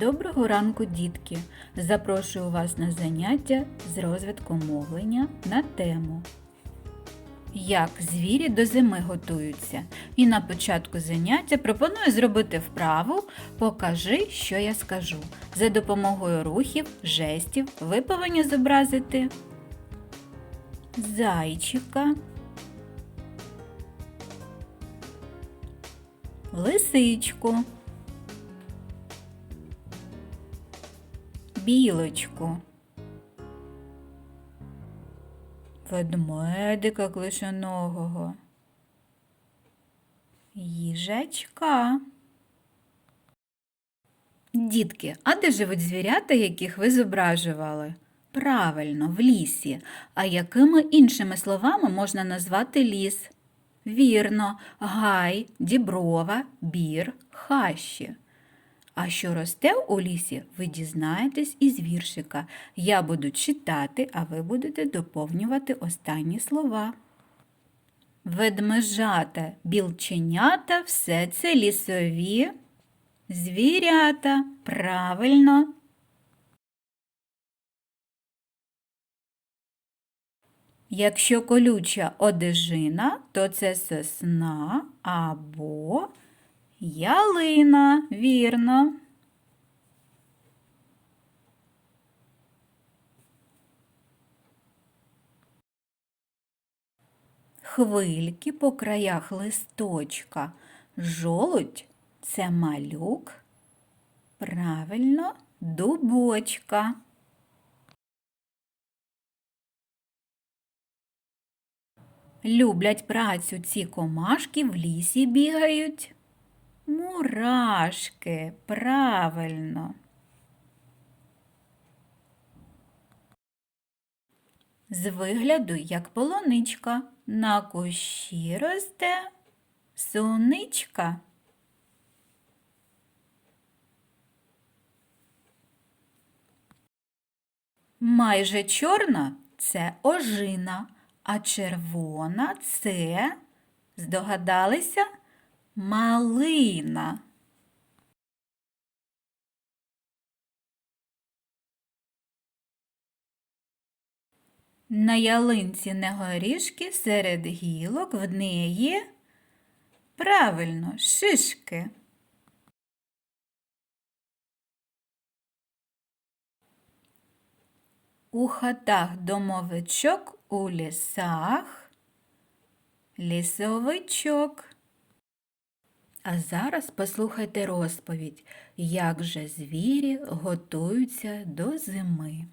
Доброго ранку, дітки! Запрошую вас на заняття з розвитку мовлення на тему Як звірі до зими готуються. І на початку заняття пропоную зробити вправу Покажи, що я скажу. За допомогою рухів, жестів ви повинні зобразити зайчика, лисичку. Білочку. Ведмедика клишоногого. Їжачка. Дітки, а де живуть звірята, яких ви зображували? Правильно, в лісі. А якими іншими словами можна назвати ліс? Вірно, гай, діброва, бір, хащі. А що росте у лісі, ви дізнаєтесь із віршика. Я буду читати, а ви будете доповнювати останні слова. Ведмежата, білченята, все це лісові. Звірята. Правильно. Якщо колюча одежина, то це сосна або Ялина, вірно. Хвильки по краях листочка. Жолудь це малюк. Правильно, дубочка. Люблять працю ці комашки в лісі бігають. Мурашки, правильно. З вигляду, як полоничка, на кущі росте соничка. Майже чорна це ожина, а червона це, здогадалися? Малина. На ялинці не горішки серед гілок в неї правильно шишки. У хатах домовичок, у лісах лісовичок. А зараз послухайте розповідь, як же звірі готуються до зими.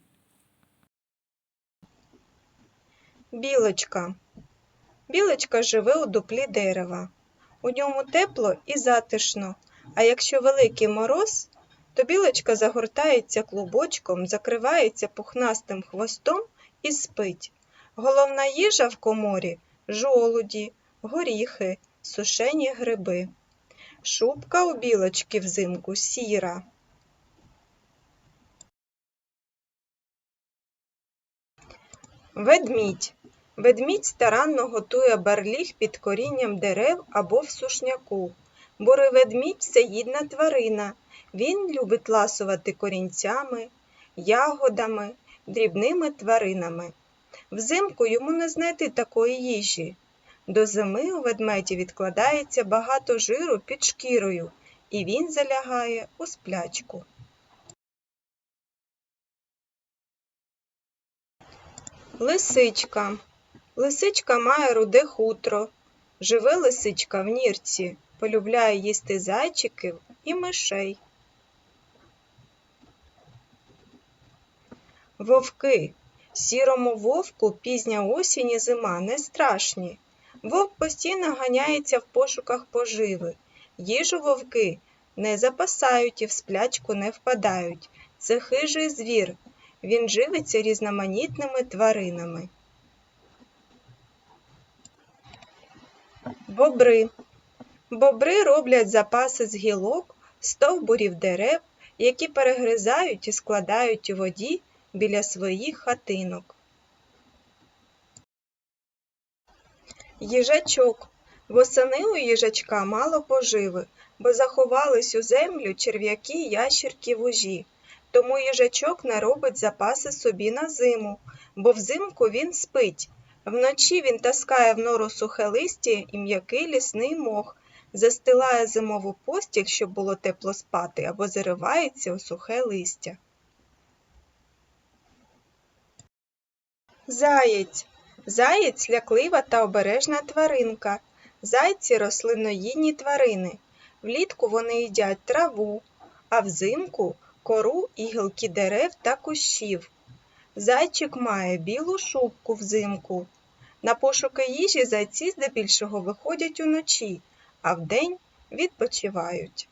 Білочка. Білочка живе у дуплі дерева. У ньому тепло і затишно, а якщо великий мороз, то білочка загортається клубочком, закривається пухнастим хвостом і спить. Головна їжа в коморі жолуді, горіхи, сушені гриби. Шубка у білочки взимку сіра. Ведмідь. Ведмідь старанно готує барліг під корінням дерев або в сушняку. Бурий ведмідь це їдна тварина. Він любить ласувати корінцями, ягодами, дрібними тваринами. Взимку йому не знайти такої їжі. До зими у ведмеді відкладається багато жиру під шкірою, і він залягає у сплячку. Лисичка. Лисичка має руде хутро. Живе лисичка в нірці, полюбляє їсти зайчиків і мишей. Вовки. Сірому вовку пізня осінь і зима не страшні. Вовк постійно ганяється в пошуках поживи. Їжу вовки не запасають і в сплячку не впадають. Це хижий звір. Він живиться різноманітними тваринами. Бобри. Бобри роблять запаси з гілок, стовбурів дерев, які перегризають і складають у воді біля своїх хатинок. Їжачок. Восени у їжачка мало поживи, бо заховались у землю черв'яки, ящірки, вужі. Тому їжачок не робить запаси собі на зиму, бо взимку він спить. Вночі він таскає в нору сухе листя і м'який лісний мох, застилає зимову постіль, щоб було тепло спати, або заривається у сухе листя. Заєць. Заєць ляклива та обережна тваринка. Зайці рослинноїдні тварини. Влітку вони їдять траву, а взимку кору і гілки дерев та кущів. Зайчик має білу шубку взимку. На пошуки їжі зайці здебільшого виходять уночі, а вдень відпочивають.